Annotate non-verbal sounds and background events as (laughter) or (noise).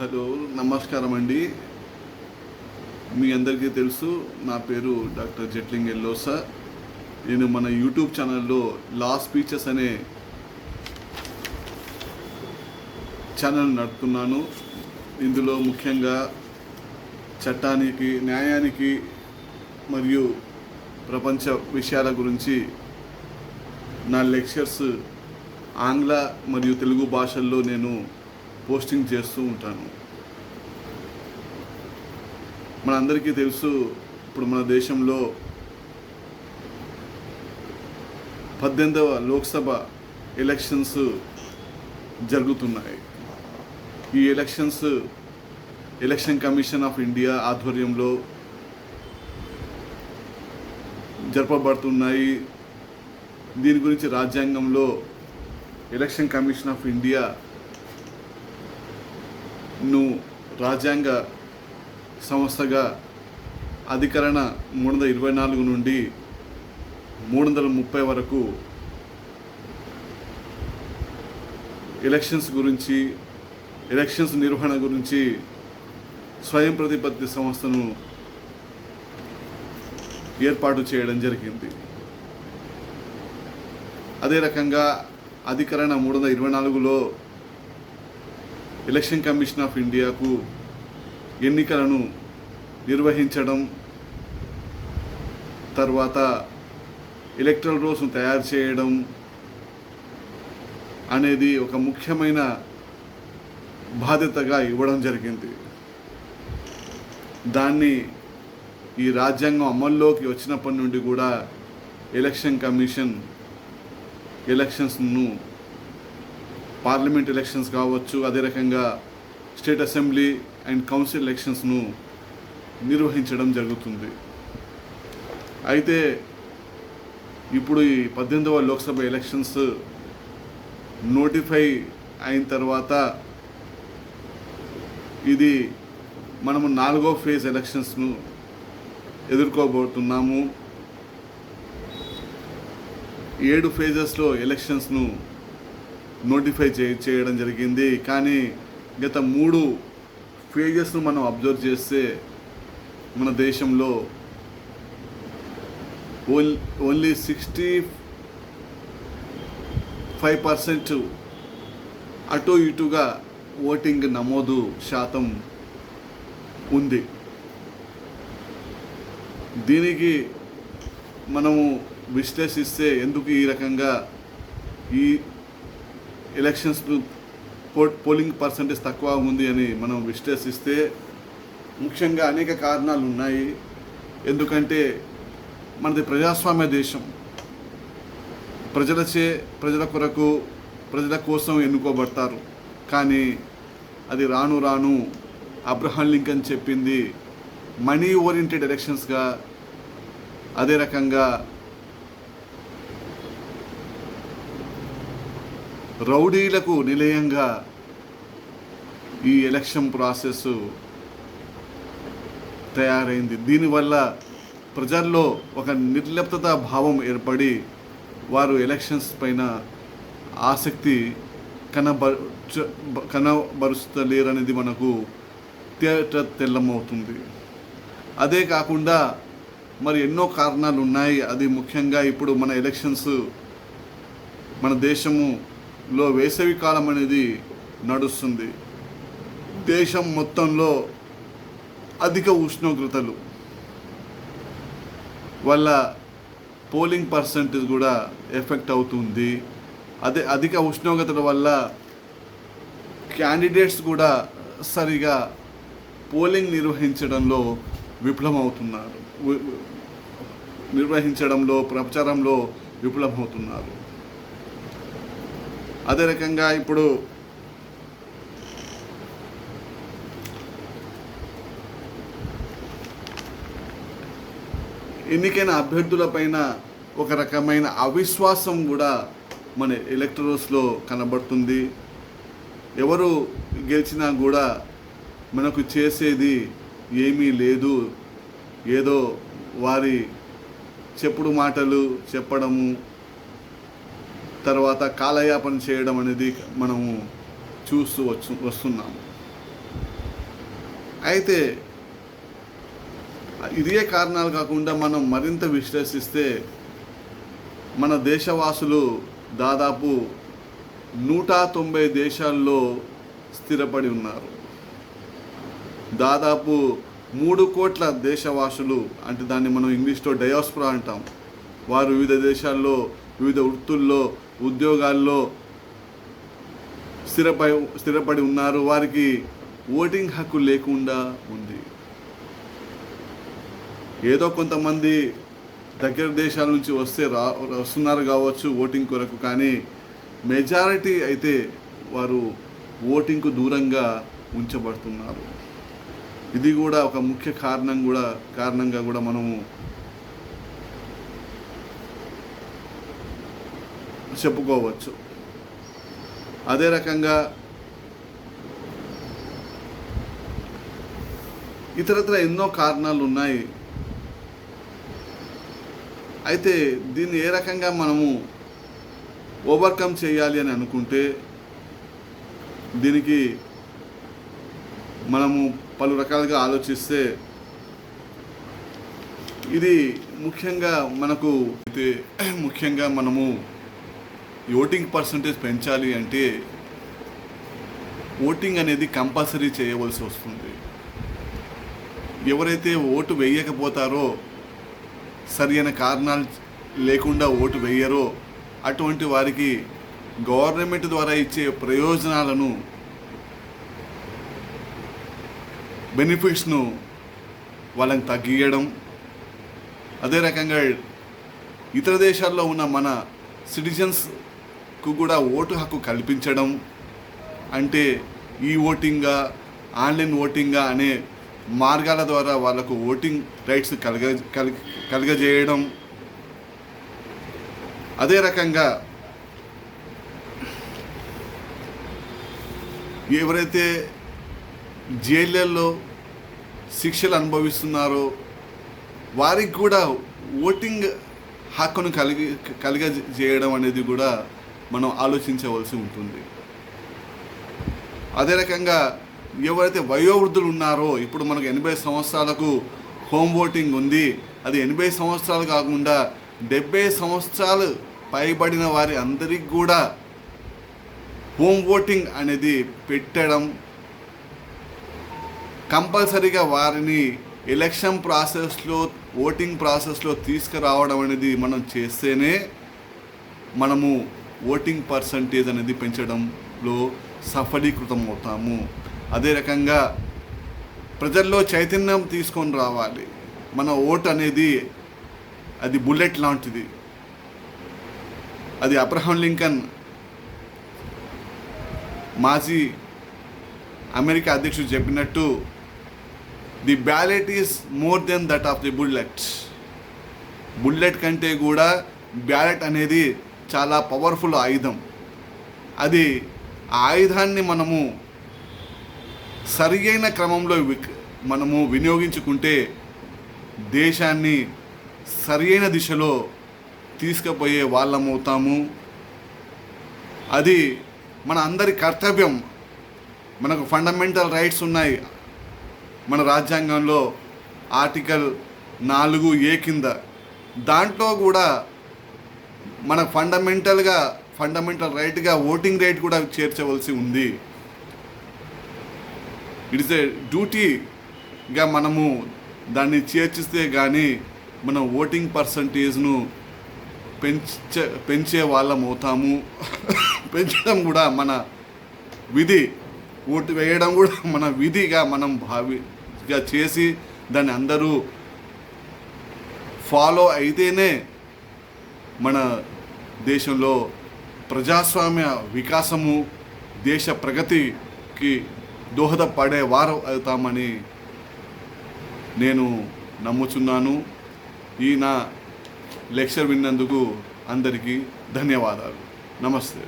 Hello నమస్కారం అండి మీ అందరికీ తెలుసు నా పేరు డాక్టర్ జెట్లింగ్ ఎల్లోసా. నేను మన యూట్యూబ్ ఛానల్లో లా స్పీచెస్ అనే ఛానల్ నడుపుతున్నాను. ఇందులో ముఖ్యంగా చట్టానికి న్యాయానికి మరియు ప్రపంచ విషయాల గురించి నా లెక్చర్స్ ఆంగ్ల మరియు తెలుగు భాషల్లో నేను పోస్టింగ్ చేస్తూ ఉంటాను. మనందరికీ తెలుసు ఇప్పుడు మన దేశంలో పద్దెనిమిదవ లోక్సభ ఎలక్షన్స్ జరుగుతున్నాయి. ఈ elections election commission of India ఆధ్వర్యంలో జరపబడుతున్నాయి. దీని గురించి రాజ్యాంగంలో ఎలక్షన్ కమిషన్ ఆఫ్ ఇండియా ను రాజ్యాంగ సంస్థగా అధికరణ మూడు వందల ఇరవై నాలుగు నుండి మూడు వందల ముప్పై వరకు ఎలక్షన్స్ గురించి ఎలక్షన్స్ నిర్వహణ గురించి స్వయం ప్రతిపత్తి సంస్థను ఏర్పాటు చేయడం జరిగింది. అదే రకంగా అధికరణ మూడు వందల ఇరవై నాలుగులో ఎలక్షన్ కమిషన్ ఆఫ్ ఇండియాకు ఎన్నికలను నిర్వహించడం తర్వాత ఎలక్ట్రల్ రోల్స్ను తయారు చేయడం అనేది ఒక ముఖ్యమైన బాధ్యతగా ఇవ్వడం జరిగింది. దాన్ని ఈ రాజ్యాంగం అమల్లోకి వచ్చినప్పటి నుండి కూడా ఎలక్షన్ కమిషన్ ఎలక్షన్స్ను పార్లమెంట్ ఎలక్షన్స్ కావచ్చు అదే రకంగా స్టేట్ అసెంబ్లీ అండ్ కౌన్సిల్ ఎలక్షన్స్ను నిర్వహించడం జరుగుతుంది. అయితే ఇప్పుడు ఈ పద్దెనిమిదవ లోక్సభ ఎలక్షన్స్ నోటిఫై అయిన తర్వాత ఇది మనము నాలుగో ఫేజ్ ఎలక్షన్స్ను ఎదుర్కోబోతున్నాము. ఏడు ఫేజెస్లో ఎలక్షన్స్ను నోటిఫై చే చేయడం జరిగింది. కానీ గత మూడు ఫేజెస్ను మనం అబ్జర్వ్ చేస్తే మన దేశంలో own only sixty five percent అటు ఇటుగా ఓటింగ్ నమోదు శాతం ఉంది. దీనికి మనము విశ్లేషిస్తే ఎందుకు ఈ రకంగా ఈ ఎలక్షన్స్ పోలింగ్ పర్సంటేజ్ తక్కువ ఉంది అని మనం విశ్లేషిస్తే ముఖ్యంగా అనేక కారణాలు ఉన్నాయి. ఎందుకంటే మనది ప్రజాస్వామ్య దేశం. ప్రజలచే ప్రజల కొరకు ప్రజల కోసం ఎన్నుకోబడతారు. కానీ అది రాను రాను అబ్రహాం లింకన్ చెప్పింది మనీ ఓరియంటెడ్ ఎలక్షన్స్గా అదే రకంగా రౌడీలకు నిలయంగా ఈ ఎలక్షన్ ప్రాసెస్ తయారైంది. దీనివల్ల ప్రజల్లో ఒక నిర్లిప్తత భావం ఏర్పడి వారు ఎలక్షన్స్ పైన ఆసక్తి కనబరు కనబరుస్తలేరనేది మనకు తేట తెల్లమవుతుంది. అదే కాకుండా మరి ఎన్నో కారణాలు ఉన్నాయి అది ముఖ్యంగా ఇప్పుడు మన ఎలక్షన్స్ మన దేశము లో వేసవి కాలం అనేది నడుస్తుంది. దేశం మొత్తంలో అధిక ఉష్ణోగ్రతలు వల్ల పోలింగ్ పర్సంటేజ్ కూడా ఎఫెక్ట్ అవుతుంది. అదే అధిక ఉష్ణోగ్రతల వల్ల క్యాండిడేట్స్ కూడా సరిగా పోలింగ్ నిర్వహించడంలో విఫలమవుతున్నారు. నిర్వహించడంలో ప్రచారంలో విఫలమవుతున్నారు. అదే రకంగా ఇప్పుడు ఎన్నికైన అభ్యర్థులపైన ఒక రకమైన అవిశ్వాసం కూడా మన ఎలక్ట్రోస్లో కనబడుతుంది. ఎవరు గెలిచినా కూడా మనకు చేసేది ఏమీ లేదు. ఏదో వారి చెప్పుడు మాటలు చెప్పడము తర్వాత కాలయాపన చేయడం అనేది మనము చూస్తూ వచ్చు వస్తున్నాము. అయితే ఇదే కారణాలు కాకుండా మనం మరింత విశ్లేషిస్తే మన దేశవాసులు దాదాపు నూట తొంభై దేశాల్లో స్థిరపడి ఉన్నారు. దాదాపు మూడు కోట్ల దేశవాసులు అంటే దాన్ని మనం ఇంగ్లీష్లో డయాస్ప్రా అంటాం. వారు వివిధ దేశాల్లో వివిధ వృత్తుల్లో ఉద్యోగాల్లో స్థిరపై స్థిరపడి ఉన్నారు. వారికి ఓటింగ్ హక్కు లేకుండా ఉంది. ఏదో కొంతమంది దగ్గర దేశాల నుంచి వస్తే రా వస్తున్నారు కావచ్చు ఓటింగ్ కొరకు కానీ మెజారిటీ అయితే వారు ఓటింగ్కు దూరంగా ఉంచబడుతున్నారు. ఇది కూడా ఒక ముఖ్య కారణం కూడా కారణంగా కూడా మనము చెప్పుకోవచ్చు. అదే రకంగా ఇతరత్ర ఎన్నో కారణాలు ఉన్నాయి అయితే దీన్ని ఏ రకంగా మనము ఓవర్కమ్ చేయాలి అని అనుకుంటే దీనికి మనము పలు రకాలుగా ఆలోచిస్తే ఇది ముఖ్యంగా మనకు అయితే ముఖ్యంగా మనము ఈ ఓటింగ్ పర్సంటేజ్ పెంచాలి అంటే ఓటింగ్ అనేది కంపల్సరీ చేయవలసి వస్తుంది. ఎవరైతే ఓటు వేయకపోతారో సరైన కారణాలు లేకుండా ఓటు వేయరో అటువంటి వారికి గవర్నమెంట్ ద్వారా ఇచ్చే ప్రయోజనాలను బెనిఫిట్స్ను వాళ్ళని తగ్గియడం అదే రకంగా ఇతర దేశాల్లో ఉన్న మన సిటిజన్స్ కు కూడా ఓటు హక్కు కల్పించడం అంటే ఈ ఓటింగా ఆన్లైన్ ఓటింగా అనే మార్గాల ద్వారా వాళ్ళకు ఓటింగ్ రైట్స్ కలిగ కలగ కలగజేయడం. అదే రకంగా ఎవరైతే జైళ్ళల్లో శిక్షలు అనుభవిస్తున్నారో వారికి కూడా ఓటింగ్ హక్కును కలిగి కలిగజేయడం అనేది కూడా మనం ఆలోచించవలసి ఉంటుంది. అదే రకంగా ఎవరైతే వయోవృద్ధులు ఉన్నారో ఇప్పుడు మనకు ఎనభై సంవత్సరాలకు హోమ్ ఓటింగ్ ఉంది. అది ఎనభై సంవత్సరాలు కాకుండా డెబ్బై సంవత్సరాలు పైబడిన వారి అందరికి కూడా హోమ్ ఓటింగ్ అనేది పెట్టడం కంపల్సరీగా వారిని ఎలక్షన్ ప్రాసెస్లో ఓటింగ్ ప్రాసెస్లో తీసుకురావడం అనేది మనం చేస్తేనే మనము ఓటింగ్ పర్సంటేజ్ అనేది పెంచడంలో సఫలీకృతం అవుతాము అదే రకంగా ప్రజల్లో చైతన్యం తీసుకొని రావాలి. మన ఓటు అనేది అది బుల్లెట్ లాంటిది. అది అబ్రహం లింకన్ మాజీ అమెరికా అధ్యక్షుడు చెప్పినట్టు the ballot is more than that of the bullet. Bullet కంటే కూడా బ్యాలెట్ అనేది చాలా పవర్ఫుల్ ఆయుధం. అది ఆ ఆయుధాన్ని మనము సరియైన క్రమంలో విక్- మనము వినియోగించుకుంటే దేశాన్ని సరియైన దిశలో తీసుకుపోయే వాళ్ళమవుతాము. అది మన అందరి కర్తవ్యం. మనకు ఫండమెంటల్ రైట్స్ ఉన్నాయి. మన రాజ్యాంగంలో ఆర్టికల్ నాలుగు ఏ కింద. దాంట్లో కూడా మన ఫండమెంటల్గా ఫండమెంటల్ రైట్గా ఓటింగ్ రైట్ కూడా చేర్చవలసి ఉంది. ఇట్స్ ఏ డ్యూటీగా మనము దాన్ని చేర్చిస్తే కానీ మన ఓటింగ్ పర్సంటేజ్ను పెంచ పెంచే వాళ్ళం అవుతాము. (laughs) పెంచడం కూడా మన విధి. ఓటు వేయడం కూడా మన విధిగా మనం భావిగా చేసి దాన్ని అందరూ ఫాలో అయితేనే మన దేశంలో ప్రజాస్వామ్య వికాసము దేశ ప్రగతికి దోహదపడే వారు అవుతామని నేను నమ్ముచున్నాను. ఈ నా లెక్చర్ విన్నందుకు అందరికీ ధన్యవాదాలు. నమస్తే.